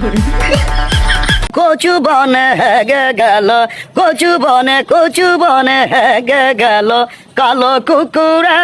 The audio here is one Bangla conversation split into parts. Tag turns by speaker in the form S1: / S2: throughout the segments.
S1: কচু বনে হেগে গেল কচু বনে কচু বনে হেগে গেল কালো কুকুরা।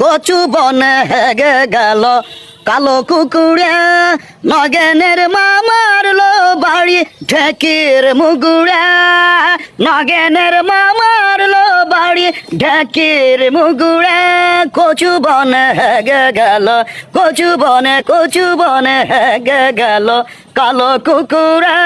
S1: কচু বনে হেগে গেল। কালো কুকুরে নগেনের মামার লো বাড়ি ঢেকির মুগুড়া। নগেনের মামার লো বাড়ি ঢেকির মুগুড়া। কচু বনে হেগে গেল, কচু বনে কচু বনে হেগে গেল। কালো কুকুরা